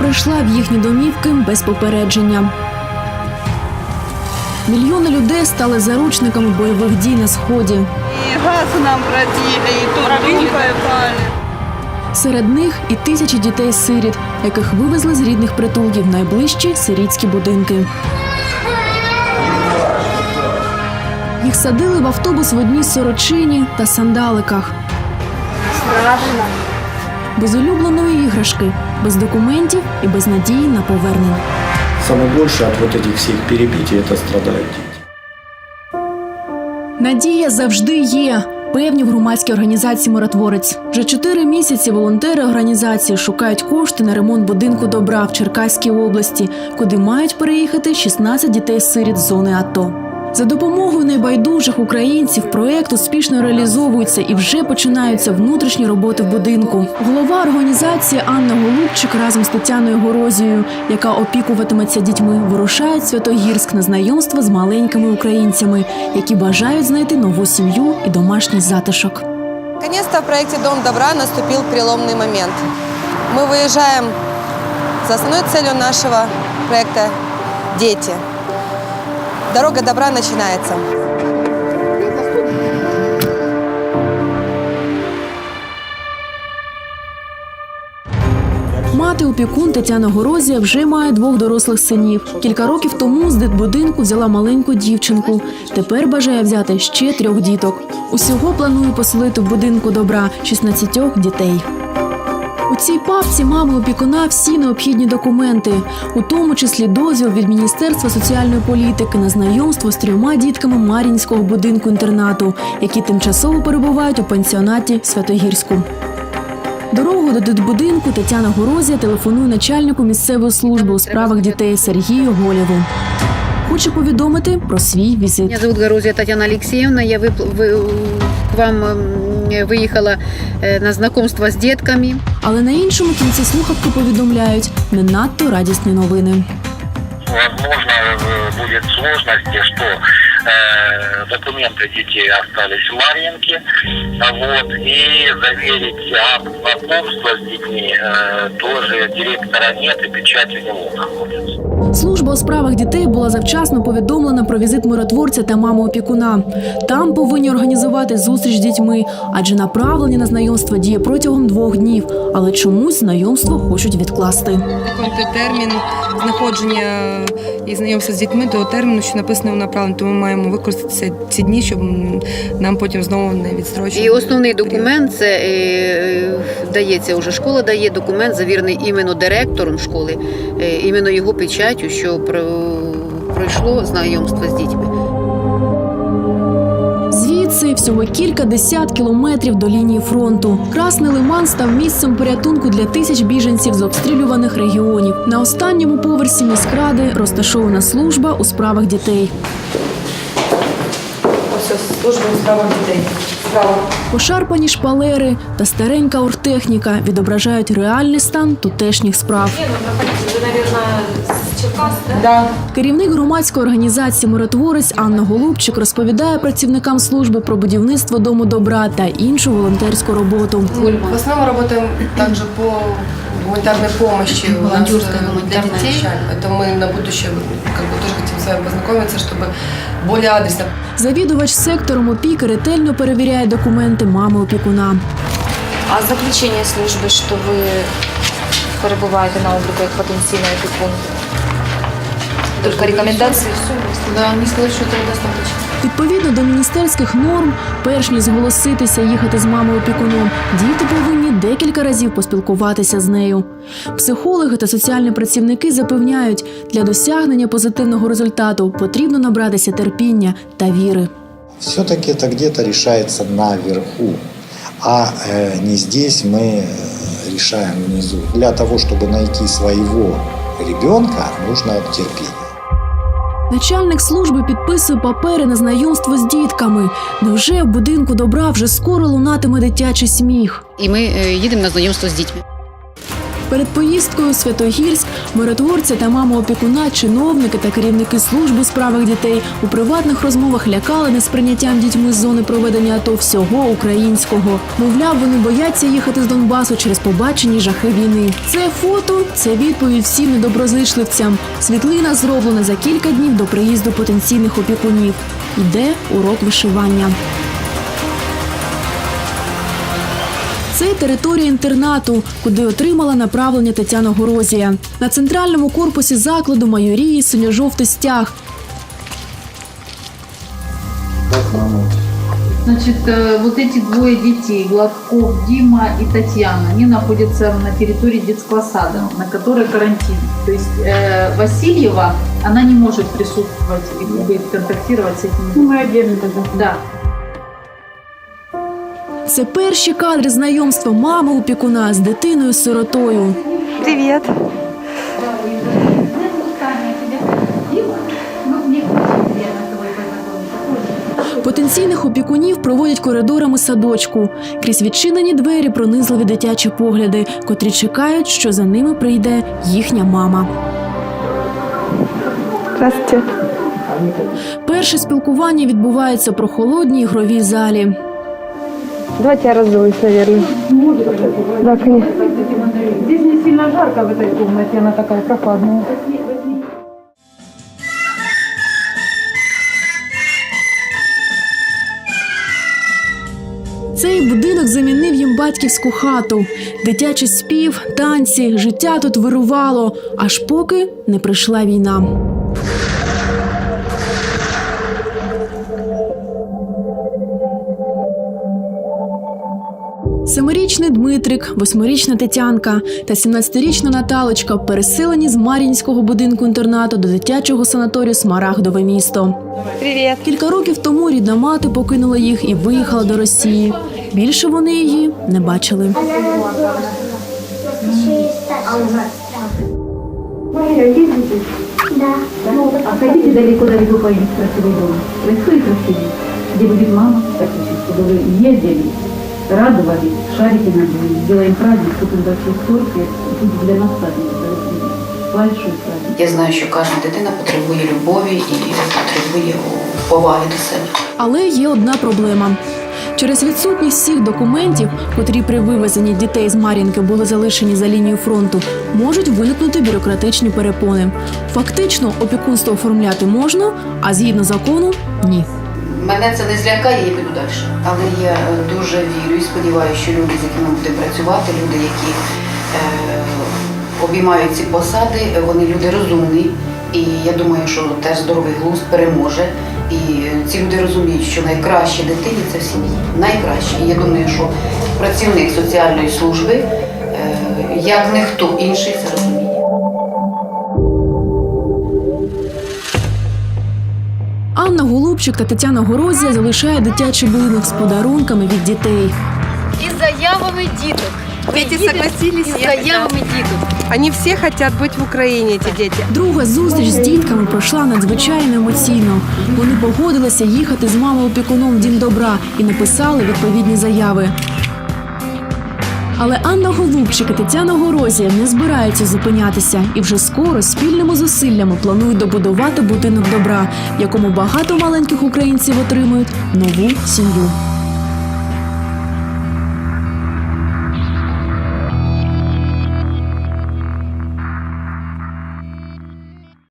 прийшла в їхні домівки без попередження. Мільйони людей стали заручниками бойових дій на сході. И газ нам продели, и тут думаю, Серед них і тисячі дітей-сиріт, яких вивезли з рідних притулків найближчі сирітські будинки. Їх садили в автобус в одній сорочині та сандаликах. Страшно. Без улюбленої іграшки, без документів і без надії на повернення. Самое больше от вот этих всех перебитий это страдают. Надія завжди є. Певні в громадській організації Миротворець. Вже чотири місяці волонтери організації шукають кошти на ремонт будинку добра в Черкаській області, куди мають переїхати 16 дітей-сиріт з зони АТО. За допомогою найбайдужих українців проект успішно реалізовується і вже починаються внутрішні роботи в будинку. Голова організації Анна Голубчик разом з Тетяною Горозією, яка опікуватиметься дітьми, вирушають в Святогірськ на знайомство з маленькими українцями, які бажають знайти нову сім'ю і домашній затишок. Наконец-то в проекте «Дом добра» наступил переломный момент. Мы выезжаем с основной целью нашего проекта «Дети». Дорога добра начинается. Мати опікун Тетяна Горозія вже має двох дорослих синів. Кілька років тому з дитбудинку взяла маленьку дівчинку. Тепер бажає взяти ще трьох діток. Усього планує поселити в будинку добра 16 дітей. У цій папці мами опікуна всі необхідні документи, у тому числі дозвіл від Міністерства соціальної політики на знайомство з трьома дітками Мар'їнського будинку інтернату, які тимчасово перебувають у пансіонаті Святогірську. Дорогу до дитбудинку Тетяна Горозія телефонує начальнику місцевої служби у справах дітей Сергію Голєву. Хоче повідомити про свій візит. Меня зовут Горозия Татьяна Алексеевна. Я вып- вы- к вам м, выехала э, на знакомство с детками. Але на іншому кінці слухавки повідомляють не надто радісні новини. возможно, э, будет сложности, что э, документы детей остались в Марьинке, а вот, и заверить акт знакомства с детьми э, тоже директора нет и печать у него находится. Служба у справах дітей була завчасно повідомлена про візит миротворця та мами опікуна. Там повинні організувати зустріч з дітьми, адже направлення на знайомство діє протягом двох днів, але чомусь знайомство хочуть відкласти. Виконати термін знаходження і знайомства з дітьми до терміну, що написано в направленні. Тому ми маємо використати ці- дні, щоб нам потім знову не відстрочувати. І основний документ це е, дається вже школа дає документ, завірений іменно директором школи, е, іменно його печаттю, що про, пройшло знайомство з дітьми. Звідси всього кілька десят кілометрів до лінії фронту. Красний лиман став місцем порятунку для тисяч біженців з обстрілюваних регіонів. На останньому поверсі міськради розташована служба у справах дітей. Ось служба у справах дітей. Справа. Пошарпані шпалери та старенька оргтехніка відображають реальний стан тутешніх справ. Да. Керівник громадської організації Миротворець Анна Голубчик розповідає працівникам служби про будівництво дому добра та іншу волонтерську роботу. В основном мы работаем также по гуманитарной помощи. У нас, Волонтерская э, гуманитарная. для детей. Поэтому мы на будущее как бы тоже хотим с вами познакомиться, чтобы более адресно Завідувач сектором опіки ретельно перевіряє документи мами опікуна. А заключення служби, що ви перебуваєте на обліку як потенційний опікун? Тільки рекомендації? Да, не сказати, що це достатньо. Відповідно до міністерських норм, перш ніж зголоситися їхати з мамою опікуном, діти повинні декілька разів поспілкуватися з нею. Психологи та соціальні працівники запевняють, для досягнення позитивного результату потрібно набратися терпіння та віри. Все-таки это где-то решается наверху, а э, не здесь мы э, решаем внизу. Для того, чтобы найти своего ребенка, нужно терпение. Начальник служби підписує папери на знайомство з дітками. Невже в будинку добра вже скоро лунатиме дитячий сміх? І ми е, їдемо на знайомство з дітьми. Перед поїздкою у Святогірськ миротворця та мама опікуна, чиновники та керівники служби у справах дітей у приватних розмовах лякали несприйняттям дітьми з зони проведення АТО всього українського. Мовляв, вони бояться їхати з Донбасу через побачені жахи війни. Це фото це відповідь всім недоброзичливцям. Світлина зроблена за кілька днів до приїзду потенційних опікунів. Іде урок вишивання. Це територія інтернату, куди отримала направлення Тетяна Горозія. На центральному корпусі закладу майорії синьо-жовтий стяг. Значит, э, вот эти двое детей, Гладков, Дима и Татьяна, они находятся на территории детского сада, на которой карантин. То есть э, Васильева, она не может присутствовать и будет контактировать с этими. Ну, мы отдельно тогда. Да. Це перші кадри знайомства мами опікуна з дитиною сиротою. Привет. Потенційних опікунів проводять коридорами садочку. Крізь відчинені двері пронизливі дитячі погляди, котрі чекають, що за ними прийде їхня мама. Здравствуйте. Перше спілкування відбувається про холодній ігровій залі. Давайте я раздуюсь, наверное. Да, конечно. Здесь не сильно жарко в этой комнате, она такая прохладная. Цей будинок замінив їм батьківську хату. Дитячий спів, танці, життя тут вирувало, аж поки не прийшла війна. Семирічний Дмитрик, восьмирічна Тетянка та 17-річна Наталочка переселені з Мар'їнського будинку інтернату до дитячого санаторію Смарагдове місто. Привет. Кілька років тому рідна мати покинула їх і виїхала до Росії. Більше вони її не бачили. А хотите далеко-далеко поехать в красивый дом? Происходит красивый, где будет мама, чтобы вы ездили, радовались, шарики набили, сделаем праздник, купим большой торт, и будет для нас праздник, большой праздник. Я знаю, що кожна дитина потребує любові і потребує поваги до себе. Але є одна проблема. Через відсутність всіх документів, котрі при вивезенні дітей з Мар'їнки були залишені за лінією фронту, можуть виникнути бюрократичні перепони. Фактично, опікунство оформляти можна, а згідно закону ні. Мене це не злякає, я піду далі. Але я е, дуже вірю і сподіваюся, що люди, з якими ми будемо працювати, люди, які е, обіймають ці посади, вони люди розумні. І я думаю, що теж здоровий глузд переможе. І е, ці люди розуміють, що найкраще дитині це в сім'ї. Найкраще. І я думаю, що працівник соціальної служби, е, як ніхто інший, це розуміє. Анна Голубчик та Тетяна Горозія залишають дитячий будинок з подарунками від дітей. І заявами діток. Дети согласились І заявами діток. Они все хотят быть в Украине, эти дети. Друга зустріч з дітками пройшла надзвичайно емоційно. Вони погодилися їхати з мамою опікуном в дім добра і написали відповідні заяви. Але Анна Голубчик і Тетяна Горозія не збираються зупинятися і вже скоро спільними зусиллями планують добудувати будинок добра, в якому багато маленьких українців отримують нову сім'ю.